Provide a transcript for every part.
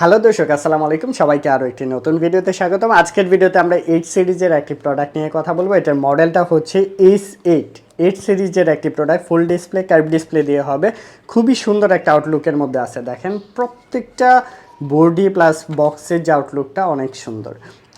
Hello দর্শক, আসসালামু আলাইকুম। সবাইকে আরও একটি নতুন ভিডিওতে স্বাগতম। আজকের ভিডিওতে আমরা এইট সিরিজের একটি প্রোডাক্ট নিয়ে কথা বলব। এটার মডেলটা হচ্ছে এইচ এইট এইট সিরিজের একটি product full display curve display দিয়ে হবে। খুবই সুন্দর একটা আউটলুকের মধ্যে আছে, দেখেন। প্রত্যেকটা বডি প্লাস বক্সের যে আউটলুকটা অনেক সুন্দর।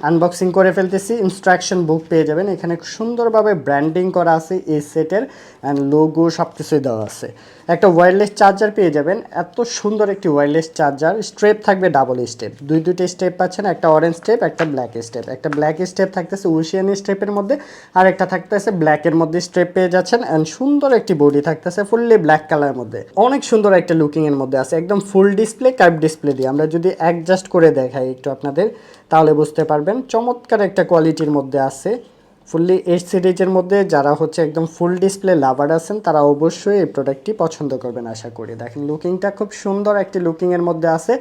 আনবক্সিং করে ফেলতেছি। ইনস্ট্রাকশন বুক পেয়ে যাবেন। এখানে সুন্দরভাবে ব্র্যান্ডিং করা আছে এই সেটের অ্যান্ড লোগো সব কিছুই দেওয়া আছে। একটা ওয়্যারলেস চার্জার পেয়ে যাবেন। এত সুন্দর একটি ওয়্যারলেস চার্জার স্ট্রেপ থাকবে ডাবল স্টেপ দুই দুটি স্টেপ পাচ্ছেন। একটা অরেঞ্জ স্টেপ একটা ব্ল্যাক স্টেপ একটা ব্ল্যাক স্টেপ থাকতেছে উশিয়ান স্টেপের মধ্যে। আর একটা থাকতেছে ব্ল্যাকের মধ্যে স্টেপ পেয়ে যাচ্ছেন। অ্যান্ড সুন্দর একটি বডি থাকতেছে ফুললি ব্ল্যাক কালারের মধ্যে। অনেক সুন্দর একটা লুকিং এর মধ্যে আছে। একদম ফুল ডিসপ্লে কার্ভ ডিসপ্লে দিয়ে। আমরা যদি অ্যাডজাস্ট করে দেখাই একটু আপনাদের, তাহলে বুঝতে পারবেন চমৎকার একটা কোয়ালিটির মধ্যে আছে। ফুললি এইট সিরিজের মধ্যে যারা হচ্ছে একদম ফুল ডিসপ্লে লাভার আছেন, তারা অবশ্যই এই প্রোডাক্টটি পছন্দ করবেন আশা করি। দেখেন লুকিংটা খুব সুন্দর একটি লুকিংয়ের মধ্যে আছে।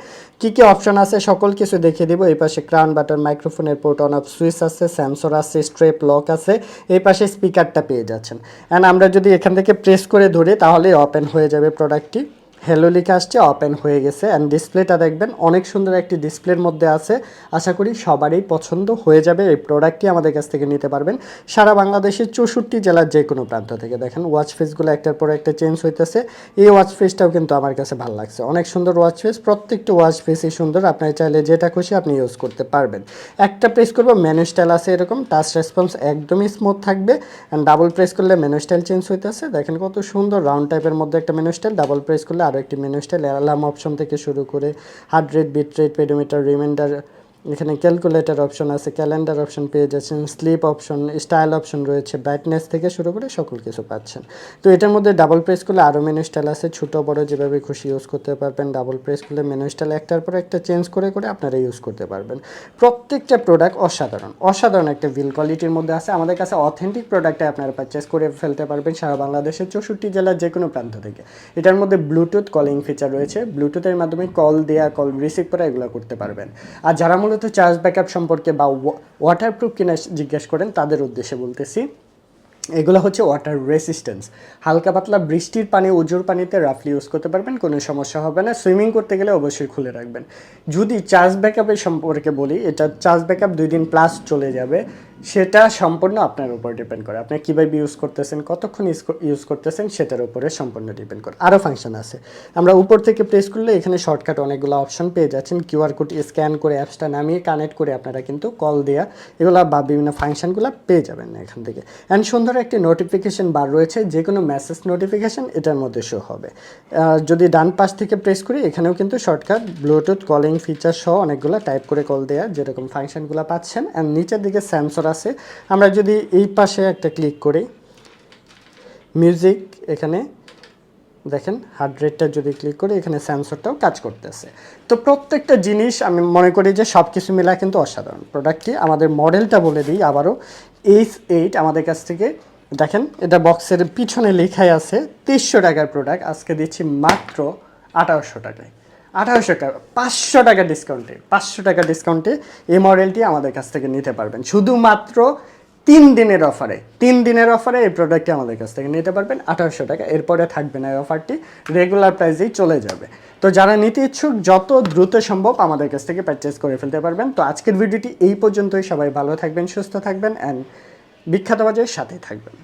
কি কি অপশন আছে সকল কিছু দেখিয়ে দিব। এই পাশে ক্রাউন বাটন মাইক্রোফোনের পোর্ট অন অফ সুইচ আছে সেন্সর আছে স্ট্রেপ লক আছে। এই পাশে স্পিকারটা পেয়ে যাচ্ছেন। অ্যান্ড আমরা যদি এখান থেকে প্রেস করে ধরি তাহলে ওপেন হয়ে যাবে প্রোডাক্টটি হ্যালো লিখে আসছে ওপেন হয়ে গেছে অ্যান্ড ডিসপ্লেটা দেখবেন, অনেক সুন্দর একটি ডিসপ্লের মধ্যে আছে। আশা করি সবারই পছন্দ হয়ে যাবে, এই প্রোডাক্টটি আমাদের কাছ থেকে নিতে পারবেন। সারা বাংলাদেশের চৌষট্টি জেলার যে কোনো প্রান্ত থেকে দেখেন ওয়াচ ফেসগুলো একটার পর একটা চেঞ্জ হইতেছে। এই ওয়াচ ফেসটাও কিন্তু আমার কাছে ভালো লাগছে। অনেক সুন্দর ওয়াচ ফেস প্রত্যেকটা ওয়াচ ফেসই সুন্দর আপনার চাইলে যেটা খুশি আপনি ইউজ করতে পারবেন। একটা প্রেস করব মেনু স্টাইল আছে এরকম টাচ রেসপন্স একদমই স্মুথ থাকবে। অ্যান্ড ডাবল প্রেস করলে মেনু স্টাইল চেঞ্জ হইতেছে। দেখেন কত সুন্দর রাউন্ড টাইপের মধ্যে একটা মেনু স্টাইল ডাবল প্রেস করলে আরও একটি মেনু স্টাইল অ্যালার্ম অপশন থেকে শুরু করে heart rate beat rate pedometer reminder এখানে ক্যালকুলেটর অপশন আছে ক্যালেন্ডার অপশন পেয়ে যাচ্ছেন স্লিপ অপশন স্টাইল অপশন রয়েছে ব্রাইটনেস থেকে শুরু করে সকল কিছু পাচ্ছেন। তো এটার মধ্যে ডাবল প্রেস করলে আরও মেনু স্টাইল আছে, ছোটো, বড় যেভাবে খুশি ইউজ করতে পারবেন ডাবল প্রেস করলে মেনু স্টাইল একটার পর একটা চেঞ্জ করে করে আপনারা ইউজ করতে পারবেন। প্রত্যেকটা প্রোডাক্ট অসাধারণ অসাধারণ একটা বিল কোয়ালিটির মধ্যে আছে। আমাদের কাছে অথেন্টিক প্রোডাক্টে আপনারা পারচেস করে ফেলতে পারবেন সারা বাংলাদেশের চৌষট্টি জেলার যে কোনো প্রান্ত থেকে। এটার মধ্যে ব্লুটুথ কলিং ফিচার রয়েছে। ব্লুটুথের মাধ্যমে কল দেওয়া কল রিসিভ করা, এগুলো করতে পারবেন। আর যারা মূলত চার্জ ব্যাকআপ সম্পর্কে বা ওয়াটারপ্রুফ কিনা জিজ্ঞেস করেন, তাদের উদ্দেশ্যে বলতেছি। এগুলো হচ্ছে ওয়াটার রেসিস্ট্যান্স হালকা পাতলা বৃষ্টির পানি, উজুর পানিতে রাফলি ইউজ করতে পারবেন, কোনো সমস্যা হবে না। সুইমিং করতে গেলে অবশ্যই খুলে রাখবেন। যদি চার্জ ব্যাকআপের সম্পর্কে বলি, এটা চার্জ ব্যাকআপ দুই দিন প্লাস চলে যাবে। সেটা সম্পূর্ণ আপনার উপর ডিপেন্ড করে। আপনি কীভাবে ইউজ করতেছেন, কতক্ষণ ইউজ করতেছেন, সেটার উপরে সম্পূর্ণ ডিপেন্ড করে। আরও ফাংশন আছে। আমরা উপর থেকে প্রেস করলে এখানে শর্টকাট অনেকগুলো অপশন পেয়ে যাচ্ছেন। কিউআর কোড স্ক্যান করে অ্যাপসটা নামিয়ে কানেক্ট করে আপনারা কিন্তু কল দেওয়া এগুলো বা বিভিন্ন ফাংশনগুলো পেয়ে যাবেন এখান থেকে। অ্যান্ড সুন্দর একটি নোটিফিকেশন বার রয়েছে যে কোনো মেসেজ নোটিফিকেশন এটার মধ্যে শো হবে। যদি ডান পাশ থেকে প্রেস করি, এখানেও কিন্তু শর্টকাট ব্লুটুথ কলিং ফিচার সহ অনেকগুলো টাইপ করে কল দেওয়া যেরকম ফাংশনগুলো পাচ্ছেন। অ্যান্ড নিচের দিকে সেন্সর আছে। আমরা যদি এই পাশে একটা ক্লিক করি মিউজিক এখানে, দেখেন হার্ট রেটটা যদি ক্লিক করি, এখানে সেন্সরটাও কাজ করতেছে। তো প্রত্যেকটা জিনিস আমি মনে করি যে সব কিছু মিলা কিন্তু অসাধারণ। প্রোডাক্টটি আমাদের মডেলটা বলে দিই আবারও। এইচ এইট আমাদের কাছ থেকে, দেখেন, এটা বক্সের পিছনে লেখাই আছে, তেইশশো টাকার প্রোডাক্ট আজকে দিচ্ছি মাত্র আঠারোশো টাকায়। আঠারোশো টাকা, পাঁচশো টাকা ডিসকাউন্টে পাঁচশো টাকা ডিসকাউন্টে এই মডেলটি আমাদের কাছ থেকে নিতে পারবেন। শুধুমাত্র তিন দিনের অফারে তিন দিনের অফারে এই প্রোডাক্টটি আমাদের কাছ থেকে নিতে পারবেন, আঠারোশো টাকা। এরপরে থাকবে না এই অফারটি রেগুলার প্রাইসেই চলে যাবে। তো যারা নিতে ইচ্ছুক, যত দ্রুত সম্ভব আমাদের কাছ থেকে পারচেস করে ফেলতে পারবেন। তো আজকের ভিডিওটি এই পর্যন্তই। সবাই ভালো থাকবেন, সুস্থ থাকবেন অ্যান্ড বিখ্যাত বাজারের সাথেই থাকবেন।